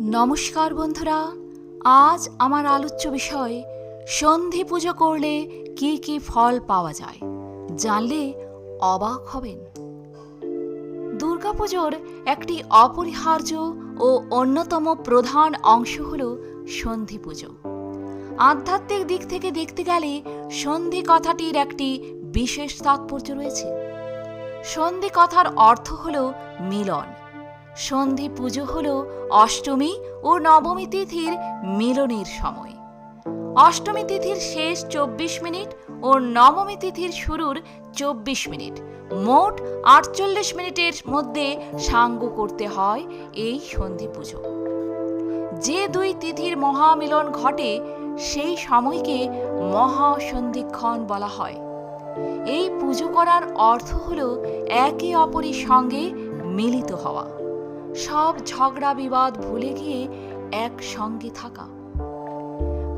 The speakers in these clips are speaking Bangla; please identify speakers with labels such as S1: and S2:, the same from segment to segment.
S1: নমস্কার বন্ধুরা, আজ আমার আলোচ্য বিষয়, সন্ধি পুজো করলে কি কি ফল পাওয়া যায়, জানলে অবাক হবেন। দুর্গাপুজোর একটি অপরিহার্য ও অন্যতম প্রধান অংশ হল সন্ধি পুজো। আধ্যাত্মিক দিক থেকে দেখতে গেলে সন্ধি কথাটির একটি বিশেষ তাৎপর্য রয়েছে। সন্ধি কথার অর্থ হল মিলন। সন্ধি পুজো হল অষ্টমী ও নবমী তিথির মিলনের সময়। অষ্টমী তিথির শেষ চব্বিশ মিনিট ও নবমী তিথির শুরুর চব্বিশ মিনিট। মোট আটচল্লিশ মিনিটের মধ্যে সাঙ্গ করতে হয় এই সন্ধি পুজো। যে দুই তিথির মহামিলন ঘটে, সেই সময়কে মহাসন্ধিক্ষণ বলা হয়। এই পুজো করার অর্থ হল একে অপরের সঙ্গে মিলিত হওয়া। সব ঝগড়া বিবাদ ভুলে গিয়ে একসঙ্গে থাকা।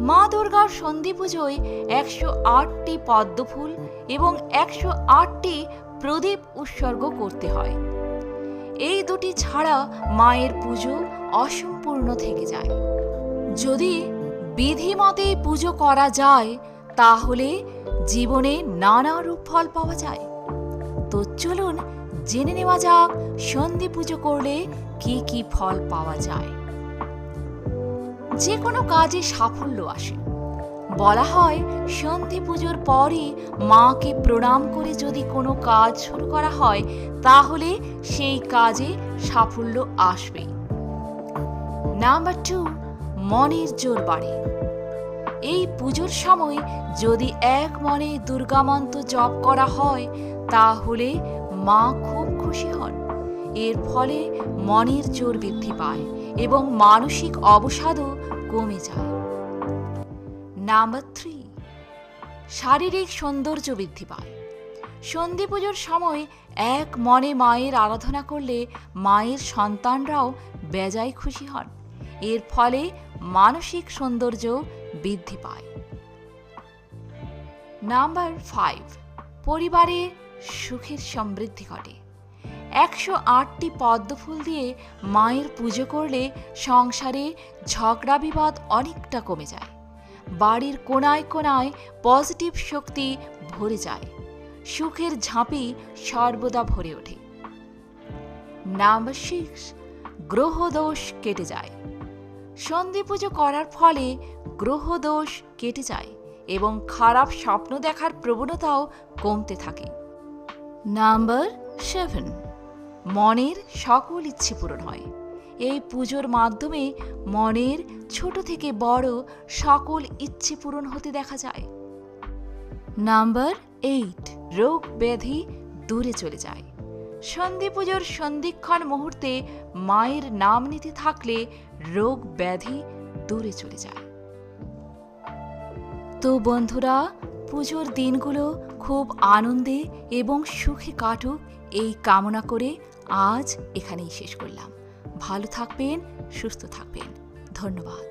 S1: মা দুর্গার সন্ধি পুজোয় একশো আটটি পদ্মফুল এবং একশো আটটি প্রদীপ উৎসর্গ করতে হয়। এই দুটি ছাড়া মায়ের পুজো অসম্পূর্ণ থেকে যায়। যদি বিধিমতে পুজো করা যায়, তাহলে জীবনে নানা রূপ ফল পাওয়া যায়। তো চলুন জেনে নেওয়া যাক, সন্ধি পুজো করলে কি কি ফল পাওয়া যায়। যে কোনো কাজে সাফল্য আসে। বলা হয়, সন্ধি পুজোর পরই মাকে প্রণাম করে যদি কোনো কাজ শুরু করা হয়, তাহলে সেই কাজে সাফল্য আসবে নাম্বার টু মনের জোর বাড়ে। এই পুজোর সময় যদি এক মনে দুর্গামন্ত্র জপ করা হয়, তাহলে মা খুব খুশি হন। এর ফলে মনের জোর বৃদ্ধি পায় এবং মানসিক অবসাদও কমে যায়। নাম্বার থ্রি শারীরিক সৌন্দর্য বৃদ্ধি পায়। সন্ধি পুজোর সময় এক মনে মায়ের আরাধনা করলে মায়ের সন্তানরাও বেজায় খুশি হন। এর ফলে মানসিক সৌন্দর্য বৃদ্ধি পায়। নাম্বার ফাইভ পরিবারে সুখের সমৃদ্ধি ঘটে। একশো আটটি পদ্মফুল দিয়ে মায়ের পুজো করলে সংসারে ঝগড়া বিবাদ অনেকটা কমে যায়। বাড়ির কোনায় কোনায় পজিটিভ শক্তি ভরে যায়। সুখের ঝাঁপি সর্বদা ভরে ওঠে। নাম্বার সিক্স গ্রহদোষ কেটে যায়। সন্ধি পুজো করার ফলে গ্রহদোষ কেটে যায় এবং খারাপ স্বপ্ন দেখার প্রবণতাও কমতে থাকে। Number seven. মনের সকল ইচ্ছে পূরণ হয়। এই পুজোর মাধ্যমে মনের ছোট থেকে বড় সকল ইচ্ছে পূরণ হতে দেখা যায়। Number eight. রোগ ব্যাধি দূরে চলে যায়। সন্ধি পুজোর সন্ধিক্ষণ মুহূর্তে মায়ের নাম নিতে থাকলে রোগ ব্যাধি দূরে চলে যায়। তো বন্ধুরা পুজোর দিনগুলো খুব আনন্দে এবং সুখে কাটুক এই কামনা করে আজ এখানেই শেষ করলাম। ভালো থাকবেন, সুস্থ থাকবেন। ধন্যবাদ।